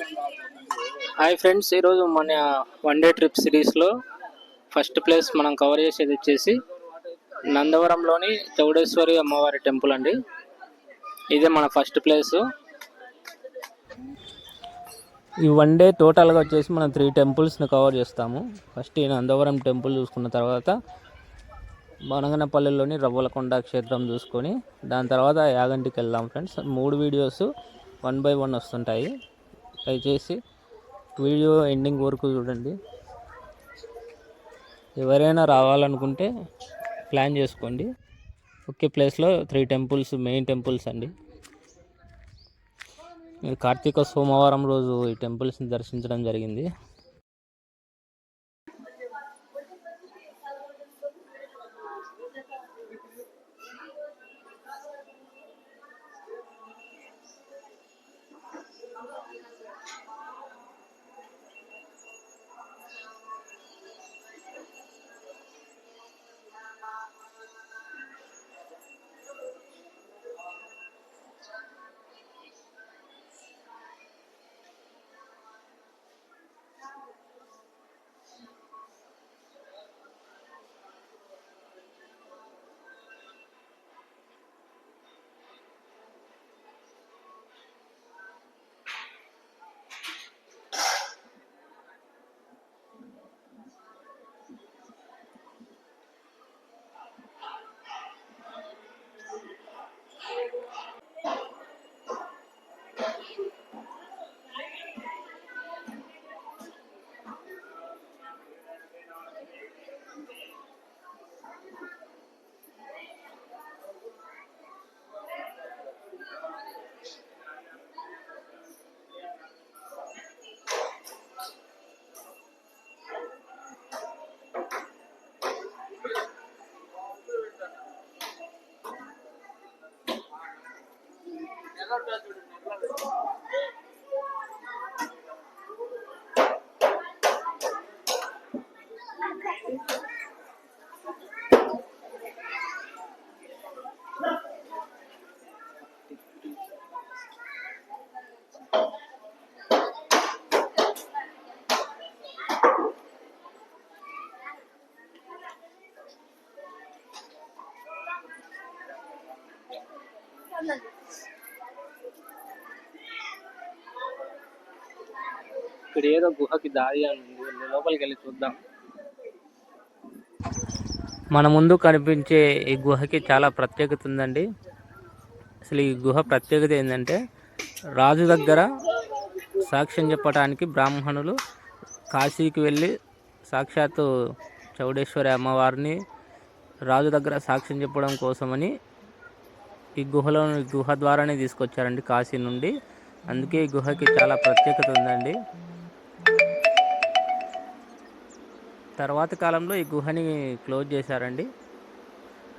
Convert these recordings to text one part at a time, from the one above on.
Hi friends ఈరోజు మన one day trip సిరీస్లో ఫస్ట్ ప్లేస్ మనం కవర్ చేసేది వచ్చేసి నందవరంలోని చౌడేశ్వరి అమ్మవారి టెంపుల్ అండి. ఇదే మన ఫస్ట్ ప్లేస్. ఈ వన్ డే టోటల్గా వచ్చేసి మనం త్రీ టెంపుల్స్ని కవర్ చేస్తాము. ఫస్ట్ ఈ నందవరం టెంపుల్ చూసుకున్న తర్వాత బనగనపల్లిలోని రవ్వలకొండ క్షేత్రం చూసుకొని దాని తర్వాత యాగంటికి వెళ్దాం ఫ్రెండ్స్. మూడు వీడియోస్ వన్ బై వన్ వస్తుంటాయి. దయచేసి వీడియో ఎండింగ్ వరకు చూడండి. ఎవరైనా రావాలనుకుంటే ప్లాన్ చేసుకోండి. ఒకే ప్లేస్లో త్రీ టెంపుల్స్ మెయిన్ టెంపుల్స్ అండి. కార్తీక సోమవారం రోజు ఈ టెంపుల్స్ని దర్శించడం జరిగింది. neler geldi önüne? ఇక్కడ ఏదో గుహకి దారి అని ఉంది. లోపలికి వెళ్ళి చూద్దాం. మన ముందు కనిపించే ఈ గుహకి చాలా ప్రత్యేకత ఉందండి. అసలు ఈ గుహ ప్రత్యేకత ఏంటంటే రాజు దగ్గర సాక్ష్యం చెప్పడానికి బ్రాహ్మణులు కాశీకి వెళ్ళి సాక్షాత్తు చౌడేశ్వరి అమ్మవారిని రాజు దగ్గర సాక్ష్యం చెప్పడం కోసమని ఈ గుహలో గుహ ద్వారానే తీసుకొచ్చారండి కాశీ నుండి. అందుకే ఈ గుహకి చాలా ప్రత్యేకత ఉందండి. తర్వాత కాలంలో ఈ గుహని క్లోజ్ చేశారండి.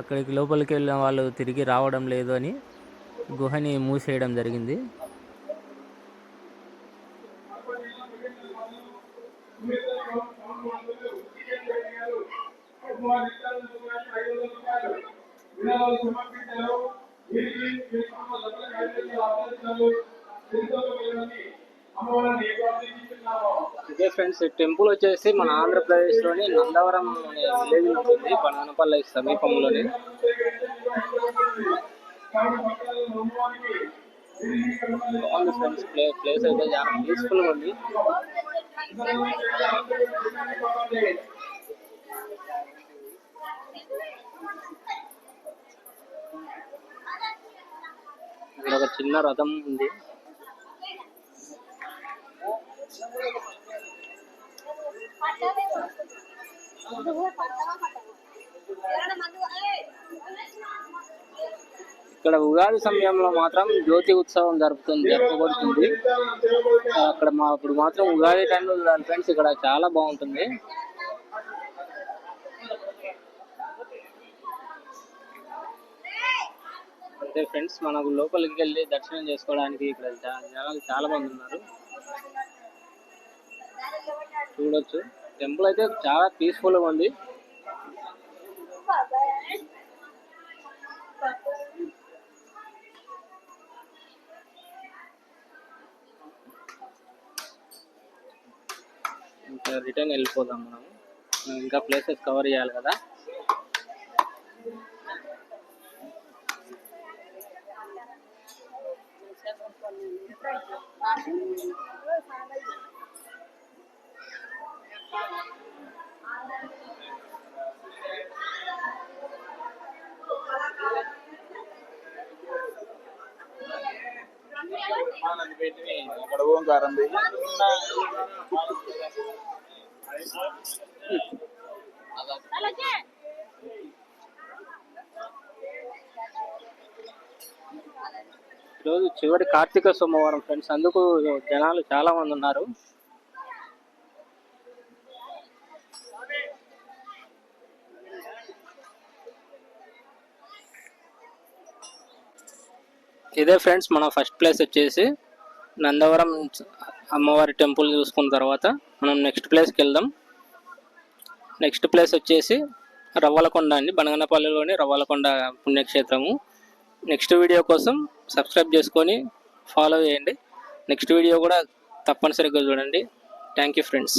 అక్కడికి లోపలికి వెళ్ళిన వాళ్ళు తిరిగి రావడం లేదు అని గుహని మూసేయడం జరిగింది. ఇదే ఫ్రెండ్స్ టెంపుల్ వచ్చేసి మన ఆంధ్రప్రదేశ్లోని నందవరం అనే విలేజ్ ఉంటుంది. బనానపల్లి సమీపంలోనే. బాగుంది ఫ్రెండ్స్ ప్లే ప్లేస్ అయితే చాలా పీస్ఫుల్గా ఉంది. ఇక్కడ ఒక చిన్న రథం ఉంది. ఇక్కడ ఉగాది సమయంలో మాత్రం జ్యోతి ఉత్సవం జరుపుతుంది జరపబడుతుంది అక్కడ మా ఇప్పుడు మాత్రం ఉగాది టైంలో చూడాలి ఫ్రెండ్స్ ఇక్కడ చాలా బాగుంటుంది. అంటే ఫ్రెండ్స్ మనకు లోపలికి వెళ్ళి దర్శనం చేసుకోవడానికి ఇక్కడ జనాలు చాలా మంది ఉన్నారు. చూడొచ్చు. టెంపుల్ అయితే చాలా పీస్ఫుల్గా ఉంది. రిటర్న్ వెళ్ళిపోదాం మనం. ఇంకా ప్లేసెస్ కవర్ చేయాలి కదా. అక్కడ ఓంకారం ఈరోజు చివరి కార్తీక సోమవారం ఫ్రెండ్స్. అందుకు జనాలు చాలా మంది ఉన్నారు. ఇదే ఫ్రెండ్స్ మన ఫస్ట్ ప్లేస్ వచ్చేసి నందవరం అమ్మవారి టెంపుల్ చూసుకున్న తర్వాత మనం నెక్స్ట్ ప్లేస్కి వెళ్దాం. నెక్స్ట్ ప్లేస్ వచ్చేసి రవ్వలకొండ అండి బనగనపల్లిలోని రవ్వలకొండ పుణ్యక్షేత్రము. నెక్స్ట్ వీడియో కోసం సబ్స్క్రైబ్ చేసుకొని ఫాలో చేయండి. నెక్స్ట్ వీడియో కూడా తప్పనిసరిగా చూడండి. Thank you friends